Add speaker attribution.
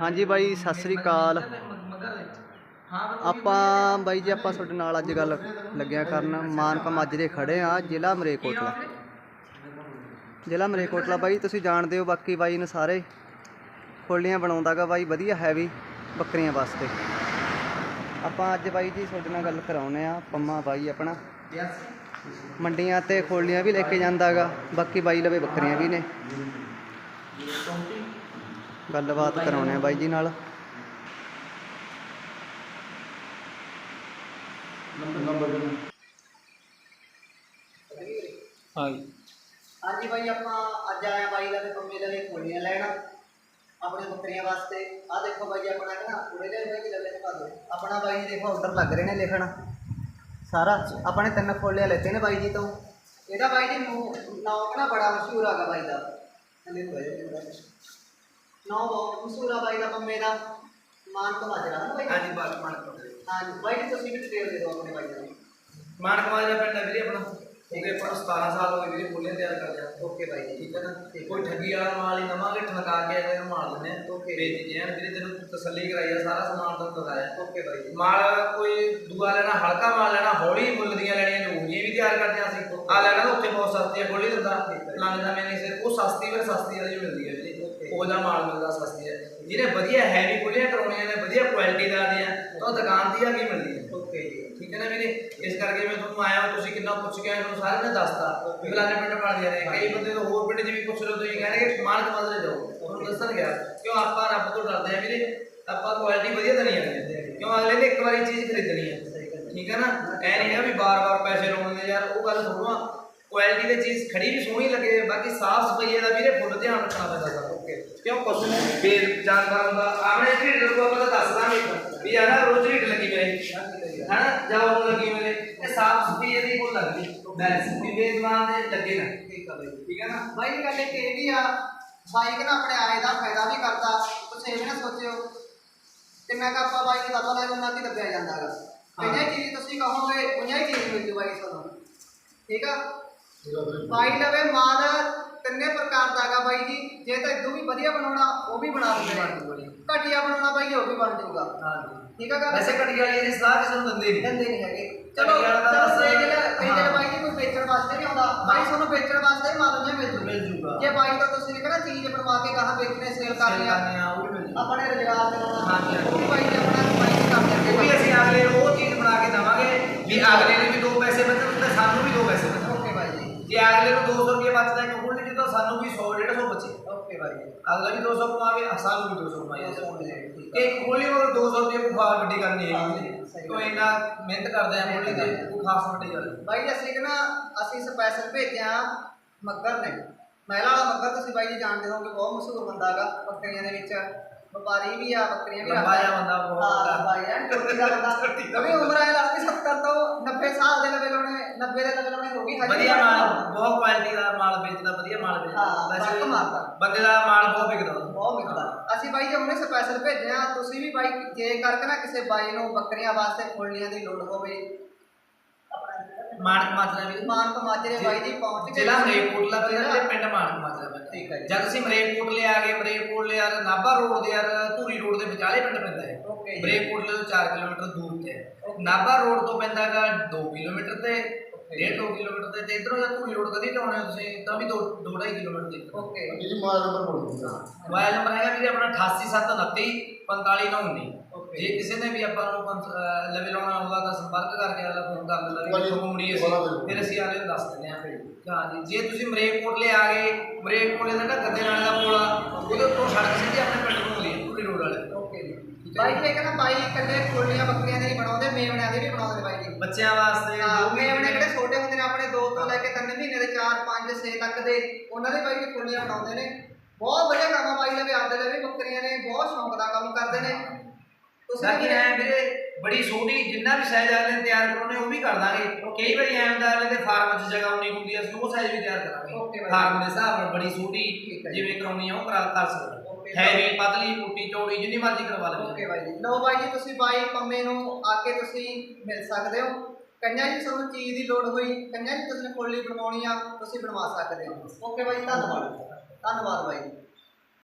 Speaker 1: ਹਾਂਜੀ ਬਾਈ ਸਤਿ ਸ੍ਰੀ ਅਕਾਲ। ਆਪਾਂ ਬਾਈ ਜੀ ਆਪਾਂ ਤੁਹਾਡੇ ਨਾਲ ਅੱਜ ਗੱਲ ਲੱਗਿਆ ਕਰਨ। ਮਾਨਕ ਮਾਜਰੇ ਖੜੇ ਆ ਜ਼ਿਲ੍ਹਾ ਮਰੇਕੋਟਲਾ। ਜ਼ਿਲ੍ਹਾ ਮਰੇਕੋਟਲਾ ਬਾਈ ਤੁਸੀਂ ਜਾਣਦੇ ਹੋ ਬਾਕੀ ਬਾਈ ਨੂੰ ਸਾਰੇ। ਖੋਲੀਆਂ ਬਣਾਉਂਦਾਗਾ ਬਾਈ ਵਧੀਆ ਹੈਵੀ ਬੱਕਰੀਆਂ ਵਾਸਤੇ। ਆਪਾਂ ਅੱਜ ਬਾਈ ਜੀ ਤੁਹਾਡੇ ਨਾਲ ਗੱਲ ਕਰਾਉਨੇ ਆ ਪੰਮਾ ਬਾਈ ਆਪਣਾ। ਮੰਡੀਆਂ ਤੇ ਖੋਲੀਆਂ ਵੀ ਲੈ ਕੇ ਜਾਂਦਾਗਾ ਬਾਕੀ ਬਾਈ ਲਵੇ ਬੱਕਰੀਆਂ ਵੀ ਨੇ। ਗੱਲਬਾਤ ਕਰਾਉਨੇ ਆ ਬਾਈ ਜੀ ਨਾਲ।
Speaker 2: ਹਾਂਜੀ।
Speaker 1: ਹਾਂਜੀ ਬਾਈ ਆਪਾਂ ਅੱਜ ਆਇਆ ਬਾਈ ਦਾ ਤੇ ਪੰਮੇ ਦਾ ਖੋਲੀਆਂ ਲੈਣ। ਆਪਣੇ ਬੱਕਰੀਆਂ ਵਾਸਤੇ। ਆ ਦੇਖੋ ਬਾਈ ਆਪਣਾ ਨਾ ਪੂਰੇ ਦੇ ਬਾਈ ਲੱਗੇ ਦਿਖਾ ਦਿਓ। ਆਪਣਾ ਬਾਈ ਜੀ ਦੇਖੋ ਆਰਡਰ ਲੱਗ ਰਹੇ ਨੇ ਲਿਖਣ। ਸਾਰਾ ਆਪਣੇ ਤਿੰਨ ਖੋਲੀਆਂ ਲੈਤੇ ਨੇ ਬਾਈ ਜੀ ਤੋਂ। ਇਹਦਾ ਬਾਈ ਜੀ ਨਾਮ ਨਾ ਬੜਾ ਮਸ਼ਹੂਰ ਆਗਾ ਬਾਈ ਦਾ। ਹਲੇ ਨਾਮ ਬਹੁਤ ਮਸ਼ਹੂਰ ਆ ਬਾਈ ਦਾ ਪੰਮੇ ਦਾ ਮਾਨ ਕਮਾਜਰਾ ਨਾ ਬਾਈ?
Speaker 2: ਹਾਂਜੀ ਬਾਤ ਮਾਨਕ ਮਾਜਰਾ।
Speaker 1: ਹਾਂਜੀ ਬਾਈ ਜੀ ਤੁਸੀਂ ਵੀ ਡਿਟੇਲ ਦੇ ਦਿਓ ਆਪਣੇ ਬਾਈ ਦਾ
Speaker 2: ਮਾਨਕ ਮਾਜਰਾ ਪਿੰਡ ਹੈ ਵੀਰੇ ਆਪਣਾ। ਗਏ ਆਪਾਂ ਨੂੰ 17 ਸਾਲ ਹੋ ਗਏ ਵੀਰੇ ਫੁੱਲੇ ਤਿਆਰ ਕਰਦੇ ਆ।
Speaker 1: ਓਕੇ ਬਾਈ ਜੀ
Speaker 2: ਠੀਕ ਹੈ ਨਾ?
Speaker 1: ਠੀਕ
Speaker 2: ਕੋਈ ਠੱਗੀ ਵਾਲਾ ਮਾਲ ਹੀ ਨਵਾਂਗੇ ਠਲਕਾ ਕੇ ਇਹਨੂੰ ਮਾਰ ਦਿੰਦੇ ਆ।
Speaker 1: Okay.
Speaker 2: ਵੇਚ ਜੈਨ ਵੀਰੇ ਤੈਨੂੰ ਤਸੱਲੀ ਕਰਾਈ ਆ ਸਾਰਾ ਸਮਾਨ ਤੁਹਾਨੂੰ ਦਿਖਾਇਆ।
Speaker 1: ਓਕੇ ਬਾਈ ਜੀ।
Speaker 2: ਮਾਲ ਕੋਈ ਦੂਆ ਲੈਣਾ ਹਲਕਾ ਮਾਲ ਲੈਣਾ ਹੌਲੀ ਮੁੱਲ ਦੀਆਂ ਲੈਣੀਆਂ ਨੇ ਉਹ ਵੀ ਤਿਆਰ ਕਰਦੇ ਆ ਅਸੀਂ। ਆ ਲੈਣਾ ਤਾਂ ਉੱਥੇ ਬਹੁਤ ਸਸਤੀ ਆ ਗੋਲੀ ਦਿੰਦਾ। ਲੰਘਦਾ ਮੈਨੇ ਸਿਰ ਉਹ ਸਸਤੀ ਪਰ ਸਸਤੀ ਵਾਲੀ ਮਿਲਦੀ ਹੈ ਵੀਰੇ. ਉਹਦਾ ਮਾਲ ਮਿਲਦਾ ਸਸਤੀ ਹੈ ਜਿਹਨੇ ਵਧੀਆ ਹੈਵੀ ਗੋਲੀਆਂ ਕਰਾਉਣੀਆਂ ਨੇ ਵਧੀਆ ਕੁਆਲਿਟੀ ਦਾ ਦੀਆਂ ਤਾਂ ਦੁਕਾਨ ਤੇ ਆ ਕੇ ਮਿਲਦੀ ਹੈ
Speaker 1: ਓਕੇ
Speaker 2: ਠੀਕ ਹੈ ਨਾ ਵੀਰੇ? ਇਸ ਕਰਕੇ ਮੈਂ ਤੁਹਾਨੂੰ ਆਇਆ ਤੁਸੀਂ ਕਿੰਨਾ ਪੁੱਛ ਕੇ ਆਏ ਤੁਹਾਨੂੰ ਸਾਰਿਆਂ ਨੇ ਦੱਸਤਾ। ਫਲਾਣੇ ਪਿੰਡ ਪੜਦੇ ਨੇ ਕਈ ਬੰਦੇ ਤਾਂ ਹੋਰ ਪਿੰਡ 'ਚ ਵੀ ਪੁੱਛ ਲਓ ਤੁਸੀਂ ਕਹਿੰਦੇ ਮਾਲਕ ਮਾਜਰੇ ਜਾਓ। ਤੁਹਾਨੂੰ ਦੱਸਣ ਗਿਆ ਕਿਉਂ ਆਪਾਂ ਰੱਬ ਤੋਂ ਡਰਦੇ ਆ ਵੀਰੇ? ਆਪਾਂ ਕੁਆਲਿਟੀ ਵਧੀਆ ਦੇਣੀ ਹੈ। ਕਿਉਂ ਅਗਲੇ ਨੇ ਇੱਕ ਵਾਰੀ ਚੀਜ਼ ਖਰੀਦਣੀ ਹੈ। ਠੀਕ ਹੈ ਨਾ? ਐ ਨਹੀਂ ਹੈ ਵੀ ਬਾਰ-ਬਾਰ ਪੈਸੇ ਲਾਉਣੇ ਯਾਰ ਉਹ ਗੱਲ ਥੋੜਾ ਕੁਆਲਿਟੀ ਦੀ ਚੀਜ਼ ਖੜੀ ਵੀ ਸੋਹਣੀ ਲੱਗੇ ਬਾਕੀ ਸਾਫ਼ ਸਫ਼ਾਈ ਦਾ ਵੀਰੇ ਫੁੱਲ ਧਿਆਨ ਰੱਖਣਾ ਪੈਂਦਾ ਸਰ ਓਕੇ ਕਿਉਂ? ਕੁਛ ਬੇਰ ਜਾਨਵਰ ਹੁੰਦਾ। ਆਪਣੇ ਢਿੱਡ ਨੂੰ ਆਪਾਂ ਦੱਸ ਦਾਂਗੇ ਵੀ ਯਾਰ ਰੋਜ਼ ਢਿੱਡ ਲੱਗੀ ਮੇਰੇ ਹਨਾ? ਜਾਂ ਉਹ ਲੱਗੀ ਮੇਰੇ ਇਹ ਸਾਫ਼ ਸਫ਼ਾਈ ਦੀ ਕੋਲ ਲੱਗਦੀ। ਬੈਲੈਂਸ ਵੀ ਬੇਜ਼ਮਾਨ ਦੇ ਲੱਗੇ ਨਾ।
Speaker 1: ਠੀਕ ਬਾਈ।
Speaker 2: ਹੈ ਨਾ?
Speaker 1: ਬਾਈ ਦੀ ਗੱਲ ਇਹ ਵੀ ਆ ਬਾਈਕ ਨਾ ਆਪਣੇ ਆਏ ਦਾ ਫਾਇਦਾ ਵੀ ਕਰਦਾ। ਤੁਸੀਂ ਇਹ ਵੀ ਨਾ ਸੋਚਿਓ। ਤੇ ਮੈਂ ਕਿਹਾ ਆਪਾਂ ਬਾਈਕ ਦਾ ਪਤਾ ਉਹਨਾਂ ਦੀ ਦੱਬਿਆ ਜਾਂਦਾਗਾ ਚੀਜ਼ ਤੁਸੀਂ ਕਹੋਗੇ ਉਹਨਾਂ ਹੀ ਚੀਜ਼ ਮਿਲ ਜੂ ਬਾਈ ਤੁਹਾਨੂੰ ਠੀਕ ਆ? ਬਾਈ ਲਵੇ ਮਾਲ ਤਿੰਨੇ ਪ੍ਰਕਾਰ ਦਾ ਹੈਗਾ ਬਾਈ ਜੀ। ਜੇ ਤਾਂ ਇਦੋਂ ਵੀ ਵਧੀਆ ਬਣਾਉਣਾ ਉਹ ਵੀ ਬਣਾ ਦਿੰਦੇ ਨੇ। ਘਟੀਆ ਬਣਾਉਣਾ ਬਾਈ ਉਹ ਵੀ ਬਣ ਜਾਊਗਾ। ਠੀਕ ਆ ਗੱਲ?
Speaker 2: ਵੈਸੇ ਘੜੀ ਵਾਲੀ ਦੀ ਸਲਾਹ ਕਿਸੇ ਨੂੰ ਦਿੰਦੇ ਨਹੀਂ।
Speaker 1: ਦਿੰਦੇ ਨਹੀਂ ਹੈਗੇ। ਚਲੋ ਚਲੋ
Speaker 2: ਬਸ-
Speaker 1: ਦੇਖ ਲੈ ਕਈ
Speaker 2: ਹਾਂ।
Speaker 1: ਜਿਹੜੇ ਬਾਈ ਜੀ ਕੋਈ ਵੇਚਣ ਵਾਸਤੇ ਨਹੀਂ ਆਉਂਦਾ ਬਾਈ ਤੁਹਾਨੂੰ ਵੇਚਣ ਵਾਸਤੇ ਹੀ ਮਾਲ ਨਹੀਂ ਮਿਲ ਜੂ
Speaker 2: ਮਿਲ ਜੂਗਾ।
Speaker 1: ਜੇ ਬਾਈ ਤਾਂ ਤੁਸੀਂ ਕਿਹੜਾ ਚੀਜ਼ ਬਣਵਾ ਕੇ ਕਹਾਂ ਵੇਚਣੇ ਸੇਲ ਕਰਨੀ ਆ
Speaker 2: ਉਹ ਵੀ ਮਿਲ ਜੂਗਾ।
Speaker 1: ਆਪਣੇ ਰੁਜ਼ਗਾਰ ਚਲਾਉਣਾ
Speaker 2: ਹਾਂਜੀ, ਹਾਂਜੀ।
Speaker 1: ਉਹ ਵੀ ਬਾਈ ਜੀ ਆਪਣਾ ਕਮਾਈ ਕਰ ਦਿੰਦੇ
Speaker 2: ਉਹ ਵੀ ਅਸੀਂ ਅਗਲੇ ਉਹ ਚੀਜ਼ ਬਣਾ ਕੇ ਦਵਾਂਗੇ ਵੀ ਅਗਲੇ ਨੇ ਵੀ ਦੋ ਪੈਸੇ ਬਚਣ ਤੇ ਸਾਨੂੰ ਵੀ ਦੋ ਪੈਸੇ ਬਚਣ
Speaker 1: ਓਕੇ ਬਾਈ ਜੀ
Speaker 2: ਜੇ ਅਗਲੇ ਨੂੰ 200 ਰੁਪਏ ਬਚਦਾ ਇੱਕ ਗੁੱਲ ਦੀ ਤਾਂ ਸਾਨੂੰ ਵੀ 100 150 ਬਚੇ।
Speaker 1: ਓਕੇ ਜੀ।
Speaker 2: ਅਗਲਾ ਵੀ 200 ਕਮਾਵੇ ਸਾਨੂੰ ਵੀ 200 ਕਮਾਏ
Speaker 1: ਠੀਕ ਆ।
Speaker 2: ਤੇ ਇੱਕ ਗੋਲੀ ਉਹ 200 ਰੁਪਏ ਖਾਸ ਵੱਡੀ ਹੈਗੀ
Speaker 1: ਸਹੀ
Speaker 2: ਕੋਈ ਇੰਨਾ ਮਿਹਨਤ ਕਰਦੇ ਆ ਗੋਲੀ ਤੇ ਕੋਈ ਖਾਸ ਵੱਡੀ ਗੱਲ। ਨਹੀਂ।
Speaker 1: ਬਾਈ ਜੀ ਅਸੀਂ ਕਿ ਨਾ ਅਸੀਂ ਸਪੈਸ਼ਲ ਭੇਜਿਆ ਮੱਗਰ ਨੇ। ਮਹਿਲਾ ਵਾਲਾ ਮੱਗਰ ਤੁਸੀਂ ਬਾਈ ਜੀ ਜਾਣਦੇ ਹੋਗੇ ਬਹੁਤ ਮਸ਼ਹੂਰ ਬੰਦਾ ਹੈਗਾ ਦੇ ਵਿੱਚ। ਵਪਾਰੀ ਵੀ ਆ ਬੱਕਰੀਆਂ ਵੀ
Speaker 2: ਜਿਹਾ ਬੰਦਾ ਬਹੁਤ
Speaker 1: ਹਾਂ
Speaker 2: ਵੱਡਾ।
Speaker 1: ਲੰਬਾ ਜਿਹਾ ਟੁੱਟੀ ਦਾ ਬੰਦਾ। ਕभी ਉਮਰ ਹੈ ਲੱਗਦੀ 70 ਤੋਂ 90 ਸਾਲ ਦੇ ਲਵੇ ਲਾਉਣੇ 90 ਦੇ ਲਵੇ ਲਾਉਣੇ ਹੋ ਗਈ ਹਜੇ
Speaker 2: ਵਧੀਆ ਮਾਲ ਬਹੁਤ ਕੁਆਲਿਟੀ ਦਾ ਮਾਲ ਵੇਚਦਾ ਵਧੀਆ ਮਾਲ ਵੇਚਦਾ।
Speaker 1: ਹਾਂ, ਫ਼ਰਕ ਮਾਰਦਾ।
Speaker 2: ਬੰਦੇ ਦਾ ਮਾਲ ਬਹੁਤ ਵਿਕਦਾ। ਉਹਦਾ।
Speaker 1: ਬਹੁਤ ਮਿਲਦਾ ਅਸੀਂ ਬਾਈ ਜੀ ਉਹਨੇ ਸਪੈਸ਼ਲ ਭੇਜਿਆ ਤੁਸੀਂ ਵੀ ਬਾਈ ਜੇ ਕਰਕੇ ਨਾ ਕਿਸੇ ਬਾਈ ਨੂੰ ਬੱਕਰੀਆਂ ਵਾਸਤੇ ਖੋਲਣੀਆਂ ਦੀ ਲੋੜ ਹੋਵੇ
Speaker 2: ਮਾਨਕ ਮਾਜਰਾ ਵੀ।
Speaker 1: ਮਾਨਕ ਮਾਜਰੇ ਬਾਈ ਜੀ ਪਹੁੰਚ ਕੇ
Speaker 2: ਜ਼ਿਲ੍ਹਾ ਮਰੇਕੋਟਲਾ ਪੈਂਦਾ ਤੇ ਪਿੰਡ ਮਾਨਕ ਮਾਜਰਾ ਪੈਂਦਾ
Speaker 1: ਠੀਕ ਹੈ ਜੀ।
Speaker 2: ਜਦ ਤੁਸੀਂ ਮਰੇਕੋਟਲੇ ਆ ਗਏ ਮਰੇਕੋਟਲੇ ਯਾਰ ਨਾਭਾ ਰੋਡ ਦੇ ਯਾਰ ਧੂਰੀ ਰੋਡ ਦੇ ਵਿਚਾਲੇ ਪਿੰਡ ਪੈਂਦਾ ਹੈ।
Speaker 1: ਓਕੇ ਜੀ।
Speaker 2: ਮਰੇਕੋਟਲੇ ਤੋਂ 4 ਕਿਲੋਮੀਟਰ ਦੂਰ ਤੇ ਹੈ। ਨਾਭਾ ਰੋਡ ਤੋਂ ਪੈਂਦਾ ਹੈਗਾ 2 ਕਿਲੋਮੀਟਰ ਤੇ ਡੇਢ 2 ਕਿਲੋਮੀਟਰ ਤੇ ਤੇ ਇਧਰੋਂ ਜਦ ਧੂਰੀ ਰੋਡ ਕਦੀ ਲਾਉਣੇ ਤੁਸੀਂ ਤਾਂ ਵੀ 2 2.5 ਕਿਲੋਮੀਟਰ ਦੀ
Speaker 1: ਓਕੇ।
Speaker 3: ਜੀ ਮਾਲ ਨੰਬਰ ਬੋਲ ਦਿੰਦਾ
Speaker 2: ਮੋਬਾਈਲ ਨੰਬਰ ਹੈਗਾ ਵੀਰੇ ਆਪਣਾ 8879 45919
Speaker 1: ਓਕੇ।
Speaker 2: ਜੇ ਕਿਸੇ ਨੇ ਵੀ ਆਪਾਂ ਨੂੰ ਲਵੇ ਲਾਉਣਾ ਹੋਊਗਾ ਤਾਂ ਸੰਪਰਕ ਕਰਕੇ ਆਲਾ ਫੋਨ ਕਰ
Speaker 3: ਭਾਜੀ,
Speaker 2: ਵੀ ਤੁਹਾਨੂੰ ਮੁੜੀ ਅਸੀਂ। ਫਿਰ ਅਸੀਂ ਆਲੇ ਦੱਸ ਦਿੰਦੇ ਹਾਂ। ਹਾਂ ਜੀ ਜੇ ਤੁਸੀਂ ਮਰੇਕੋਟਲੇ ਆ ਗਏ ਮਰੇਕੋਟਲੇ ਦਾ ਨਾ ਗੱਦੇ ਨਾਲ ਦਾ ਪੁਲ ਆ ਉਹਦੇ ਉੱਤੋਂ ਸੜਕ ਸਿੱਧੀ ਆਪਣੇ ਪਿੰਡ ਨੂੰ ਆਉਂਦੀ ਹੈ ਪੂਰੀ ਰੋਡ ਵਾਲੇ।
Speaker 1: ਓਕੇ ਜੀ। ਬਾਈ ਜੀ। ਕਹਿੰਦਾ ਬਾਈ ਇਕੱਲੇ ਖੋਲੀਆਂ ਬੱਕਰੀਆਂ ਦੇ ਨਹੀਂ ਬਣਾਉਂਦੇ ਮੇਵਣਿਆਂ ਦੇ ਵੀ ਬਣਾਉਂਦੇ ਬਾਈ ਜੀ।
Speaker 2: ਬੱਚਿਆਂ ਵਾਸਤੇ ਵੀ
Speaker 1: ਮੇਵਣੇ ਜਿਹੜੇ ਛੋਟੇ ਹੁੰਦੇ ਨੇ ਆਪਣੇ 2 ਤੋਂ ਲੈ ਕੇ 3 ਮਹੀਨੇ ਦੇ 4 5 6 ਤੱਕ ਦੇ ਉਹਨਾਂ ਦੇ ਬਾਈ ਜੀ ਖੋਲੀਆਂ ਬਣਾਉਂਦੇ ਨੇ। ਬਹੁਤ ਵਧੀਆ ਕੰਮ ਆ ਬਾਈ ਲਵੇ ਆਪਦੇ ਲਵੇ ਬੱਕਰੀਆਂ ਨੇ ਬਹੁਤ ਸ਼ੌਂਕ ਦਾ ਕੰਮ ਕਰਦੇ ਨੇ।
Speaker 2: ਬਾਕੀ ਐ ਵੀਰੇ ਬੜੀ ਛੋਟੀ ਜਿੰਨਾ ਵੀ ਸਾਈਜ਼ ਨੇ ਤਿਆਰ ਕਰਾਉਣੇ ਉਹ ਵੀ ਕਰ ਦਾਂਗੇ। ਕਈ ਵਾਰੀ ਐਂ ਹੁੰਦਾ ਅਗਲੇ ਦੇ ਫਾਰਮ 'ਚ ਜਗ੍ਹਾ ਉਨੀ ਹੁੰਦੀ ਅਸੀਂ ਉਹ ਸਾਈਜ਼ ਵੀ ਤਿਆਰ ਕਰਾਂਗੇ।
Speaker 1: ਬਾਈ।
Speaker 2: ਫਾਰਮ ਦੇ ਹਿਸਾਬ ਨਾਲ ਬੜੀ ਛੋਟੀ
Speaker 1: ਠੀਕ ਹੈ ਜੀ।
Speaker 2: ਜਿਵੇਂ ਕਰਾਉਣੀ ਆ ਉਹ ਕਰਾ ਕਰ ਸਕਦੇ
Speaker 1: Okay
Speaker 2: ਹੈਵੀ ਪਤਲੀ ਮੋਟੀ ਚੌੜੀ ਜਿੰਨੀ ਮਰਜ਼ੀ ਕਰਵਾ ਲਵੇ
Speaker 1: ਓਕੇ ਬਾਈ ਜੀ। ਲਓ ਬਾਈ ਜੀ ਤੁਸੀਂ ਬਾਈ ਪੰਮੇ ਨੂੰ ਆ ਕੇ ਤੁਸੀਂ ਮਿਲ ਸਕਦੇ ਹੋ। ਕੰਨਿਆ ਜੀ ਤੁਹਾਨੂੰ ਚੀਜ਼ ਦੀ ਲੋੜ ਹੋਈ। ਕੰਨਿਆ ਜੀ ਤੁਸੀਂ ਖੋਲੀ ਬਣਵਾਉਣੀ ਆ ਤੁਸੀਂ ਬਣਵਾ ਸਕਦੇ ਹੋ। ਓਕੇ ਬਾਈ ਧੰਨਵਾਦ। ਧੰਨਵਾਦ ਬਾਈ ਜੀ।